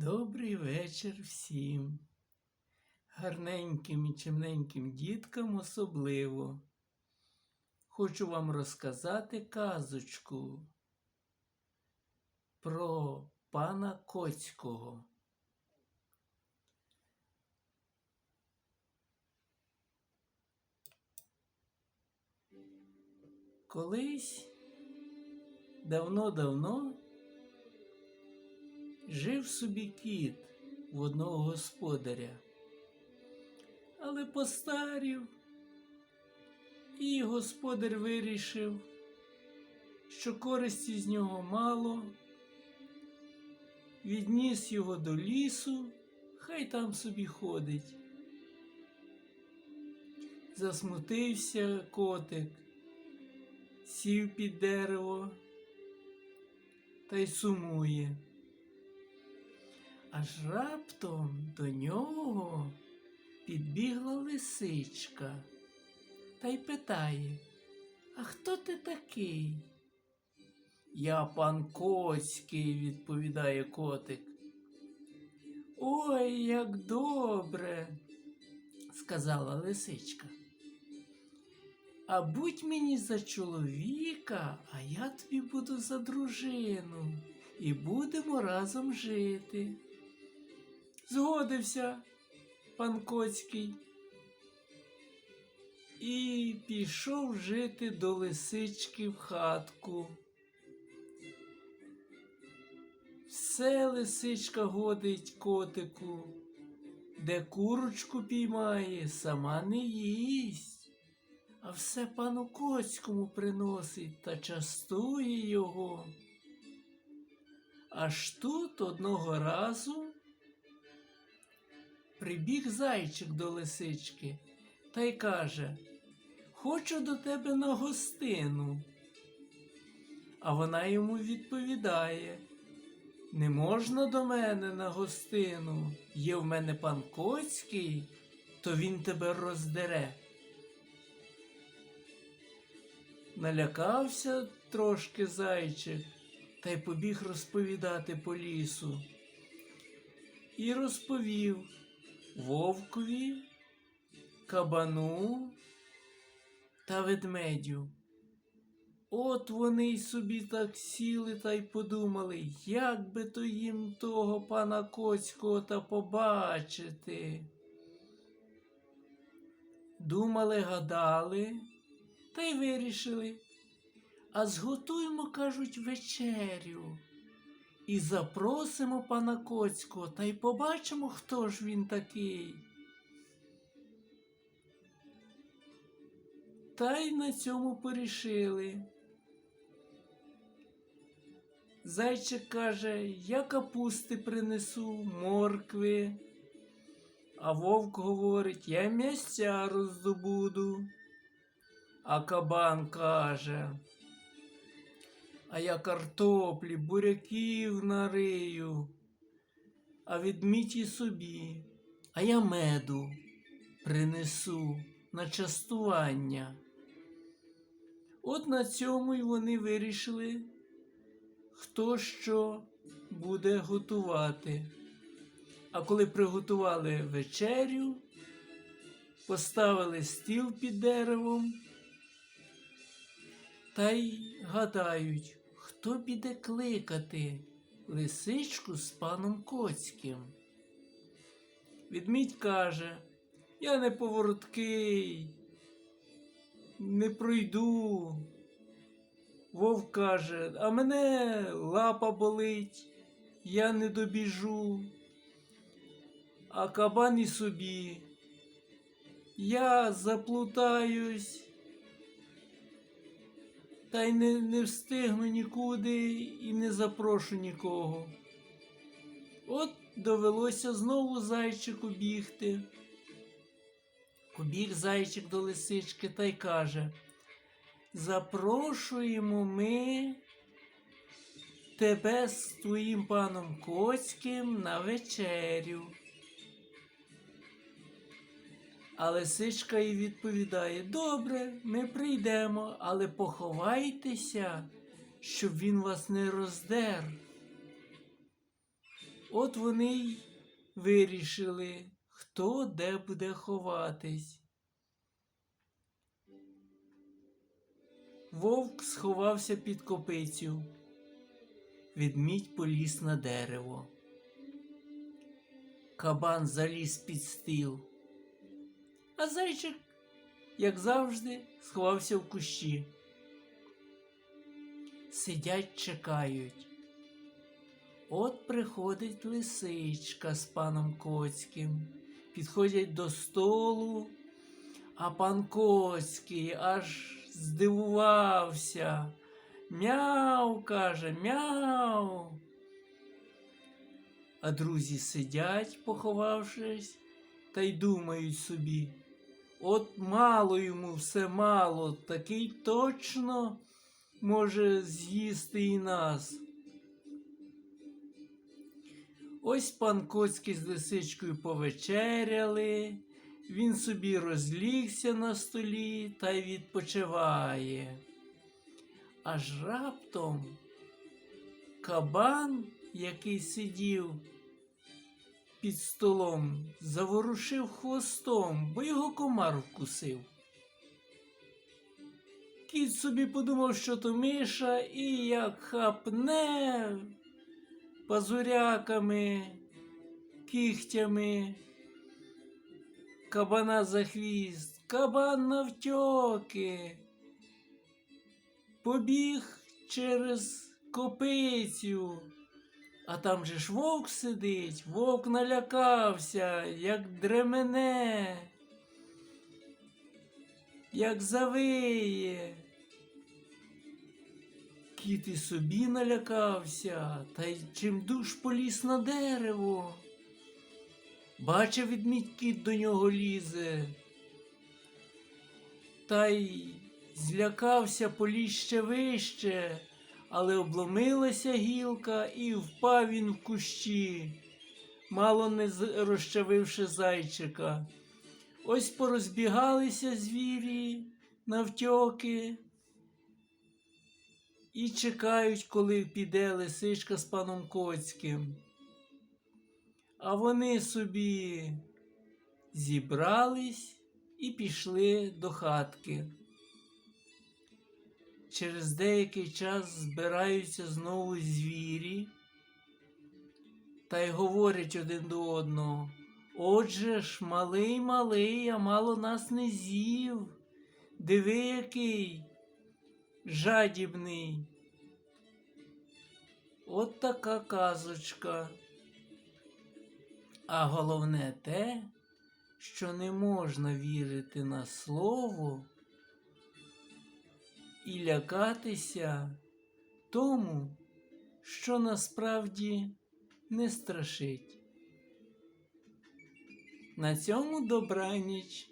Добрий вечір всім. Гарненьким і чимненьким діткам особливо. Хочу вам розказати казочку про пана Коцького. Колись давно-давно жив собі кіт в одного господаря, але постарів, і господар вирішив, що користі з нього мало, відніс його до лісу, хай там собі ходить. Засмутився котик, сів під дерево та й сумує. Аж раптом до нього підбігла лисичка та й питає, а хто ти такий? Я пан Коцький, відповідає котик. Ой, як добре, сказала лисичка. А будь мені за чоловіка, а я тобі буду за дружину, і будемо разом жити. Згодився пан Коцький і пішов жити до лисички в хатку. Все лисичка годить котику, де курочку піймає, сама не їсть, а все пану Коцькому приносить та частує його. Аж тут одного разу прибіг зайчик до лисички та й каже Хочу до тебе на гостину. А вона йому відповідає Не можна до мене на гостину. Є в мене пан Коцький, то він тебе роздере. Налякався трошки зайчик та й побіг розповідати по лісу. І розповів вовкові, кабану та ведмедю. От вони й собі так сіли та й подумали, як би то їм того пана Коцького та побачити. Думали, гадали та й вирішили. А зготуємо, кажуть, вечерю. І запросимо пана Коцького та й побачимо, хто ж він такий. Та й на цьому порішили. Зайчик каже, я капусти принесу, моркви. А вовк говорить, я м'ясця роздобуду. А кабан каже, а я картоплі, буряків нарию, а відміть і собі, а я меду принесу на частування. От на цьому й вони вирішили, хто що буде готувати. А коли приготували вечерю, поставили стіл під деревом та й гадають, хто піде кликати лисичку з паном Коцьким. Відмідь каже, я не повороткий, не пройду. Вовк каже, а мене лапа болить, я не добіжу. А кабан і собі. Я заплутаюсь та й не, не встигну нікуди і не запрошу нікого. От довелося знову зайчику бігти. Побіг зайчик до лисички та й каже Запрошуємо ми тебе з твоїм паном Коцьким на вечерю. А лисичка їй відповідає: Добре, ми прийдемо, але поховайтеся, щоб він вас не роздер. От вони й вирішили, хто де буде ховатись. Вовк сховався під копицю. Відмідь поліз на дерево. Кабан заліз під стіл. А зайчик, як завжди, сховався в кущі. Сидять, чекають. От приходить лисичка з паном Коцьким. Підходять до столу, а пан Коцький аж здивувався. Мяу, каже, мяу. А друзі сидять, поховавшись, та й думають собі. От мало йому все мало, такий точно може з'їсти і нас. Ось пан Коцький з лисичкою повечеряли, він собі розлігся на столі та й відпочиває. Аж раптом кабан, який сидів під столом, заворушив хвостом, бо його комар вкусив. Кіт собі подумав, що то миша, і як хапне пазуряками, кігтями, кабана за хвіст, кабан навтьоки, побіг через копицю. А там же ж вовк сидить, вовк налякався, як дремене, як завиє. Кіт і собі налякався, та й чимдуж поліз на дерево. Бачив відмідь кіт до нього лізе. Та й злякався поліз ще вище, але обломилася гілка і впав він в кущі, мало не розчавивши зайчика. Ось порозбігалися звірі навтьоки і чекають, коли піде лисичка з паном Коцьким. А вони собі зібрались і пішли до хатки. Через деякий час збираються знову звірі та й говорять один до одного. Отже ж, малий малий, а мало нас не з'їв. Диви, який жадібний. От така казочка. А головне те, що не можна вірити на слово і лякатися тому, що насправді не страшить. На цьому добраніч.